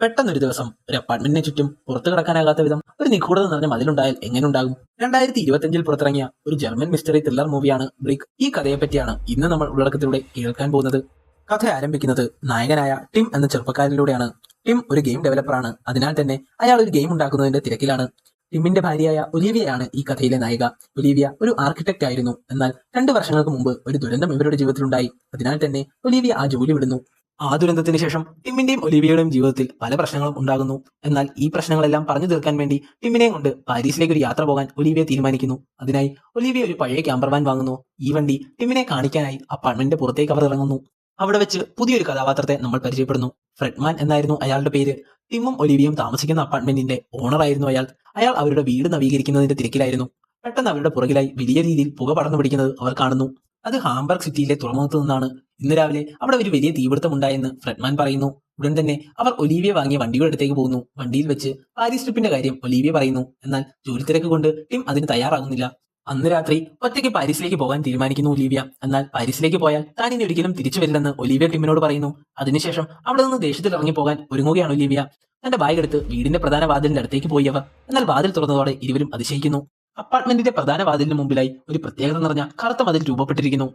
പെട്ടെന്നൊരു ദിവസം ഒരു അപ്പാർട്ട്മെന്റിനെ ചുറ്റും പുറത്തു കിടക്കാനാകാത്ത വിധം ഒരു നിഗൂഢത നിറഞ്ഞ മതിലുണ്ടായാൽ എങ്ങനെ ഉണ്ടാകും രണ്ടായിരത്തി ഇരുപത്തിയഞ്ചിൽ പുറത്തിറങ്ങിയ ഒരു ജർമ്മൻ മിസ്റ്ററി ത്രില്ലർ മൂവിയാണ് ബ്രിക്. ഈ കഥയെപ്പറ്റിയാണ് ഇന്ന് നമ്മൾ ഉള്ളടക്കത്തിലൂടെ കേൾക്കാൻ പോകുന്നത്. കഥ ആരംഭിക്കുന്നത് നായകനായ ടിം എന്ന ചെറുപ്പക്കാരനിലൂടെയാണ്. ടിം ഒരു ഗെയിം ഡെവലപ്പറാണ് അതിനാൽ തന്നെ അയാൾ ഒരു ഗെയിം ഉണ്ടാക്കുന്നതിന്റെ തിരക്കിലാണ്. ടിമ്മിന്റെ ഭാര്യയായ ഒലീവിയയാണ് ഈ കഥയിലെ നായിക. ഒലീവിയ ഒരു ആർക്കിടെക്റ്റ് ആയിരുന്നു. എന്നാൽ രണ്ടു വർഷങ്ങൾക്ക് മുമ്പ് ഒരു ദുരന്തം ഇവരുടെ ജീവിതത്തിലുണ്ടായി. അതിനാൽ തന്നെ ഒലീവിയ ആ ജോലി വിടുന്നു. ആ ദുരന്തത്തിന് ശേഷം ടിമ്മിന്റെയും ഒലിവിയയുടെയും ജീവിതത്തിൽ പല പ്രശ്നങ്ങളും ഉണ്ടാകുന്നു. എന്നാൽ ഈ പ്രശ്നങ്ങളെല്ലാം പറഞ്ഞു തീർക്കാൻ വേണ്ടി ടിമ്മിനെയും കൊണ്ട് പാരീസിലേക്ക് ഒരു യാത്ര പോകാൻ ഒലിവിയ തീരുമാനിക്കുന്നു. അതിനായി ഒലിവിയ ഒരു പഴയ ക്യാമ്പർ വാൻ വാങ്ങുന്നു. ഈ വണ്ടി ടിമ്മിനെ കാണിക്കാനായി അപ്പാർട്ട്മെന്റിന്റെ പുറത്തേക്ക് അവർ ഇറങ്ങുന്നു. അവിടെ വെച്ച് പുതിയൊരു കഥാപാത്രത്തെ നമ്മൾ പരിചയപ്പെടുന്നു. ഫ്രെഡ്മാൻ എന്നായിരുന്നു അയാളുടെ പേര്. ടിമ്മും ഒലിവിയും താമസിക്കുന്ന അപ്പാർട്ട്മെന്റിന്റെ ഓണറായിരുന്നു അയാൾ. അയാൾ അവരുടെ വീട് നവീകരിക്കുന്നതിന്റെ തിരക്കിലായിരുന്നു. പെട്ടെന്ന് അവരുടെ പുറകിലായി വലിയ രീതിയിൽ പുക പടർന്നു പിടിക്കുന്നത് അവർ കാണുന്നു. അത് ഹാംബർഗ് സിറ്റിയിലെ തുറമുഖത്ത് നിന്നാണ്. ഇന്ന് രാവിലെ അവിടെ ഒരു വലിയ തീപിടുത്തം ഉണ്ടായെന്ന് ഫ്രെഡ്മാൻ പറയുന്നു. ഉടൻ തന്നെ അവർ ഒലീവിയ വാങ്ങിയ വണ്ടിയുടെ അടുത്തേക്ക് പോകുന്നു. വണ്ടിയിൽ വെച്ച് പാരീസ് ട്രിപ്പിന്റെ കാര്യം ഒലീവിയ പറയുന്നു. എന്നാൽ ജോലി തിരക്ക് കൊണ്ട് ടിം അതിന് തയ്യാറാകുന്നില്ല. അന്ന് രാത്രി ഒറ്റയ്ക്ക് പാരീസിലേക്ക് പോകാൻ തീരുമാനിക്കുന്നു ഒലീവിയ. എന്നാൽ പാരീസിലേക്ക് പോയാൽ താൻ ഇനി ഒരിക്കലും തിരിച്ചു വരില്ലെന്ന് ഒലീവിയ ടിമ്മിനോട് പറയുന്നു. അതിനുശേഷം അവിടെ നിന്ന് ദേശത്തിൽ ഇറങ്ങി പോകാൻ ഒരുങ്ങുകയാണ് ഒലീവിയ. തന്റെ ബാഗ് എടുത്ത് വീടിന്റെ പ്രധാന വാതിലിന്റെ അടുത്തേക്ക് പോയി അവർ. എന്നാൽ വാതിൽ തുറന്നതോടെ ഇരുവരും അതിശയിക്കുന്നു. അപ്പാർട്ട്മെന്റിന്റെ പ്രധാന വാതിലിന് മുമ്പിലായി ഒരു പ്രത്യേകത നിറഞ്ഞ കറുത്ത മതിൽ രൂപപ്പെട്ടിരിക്കുന്നു.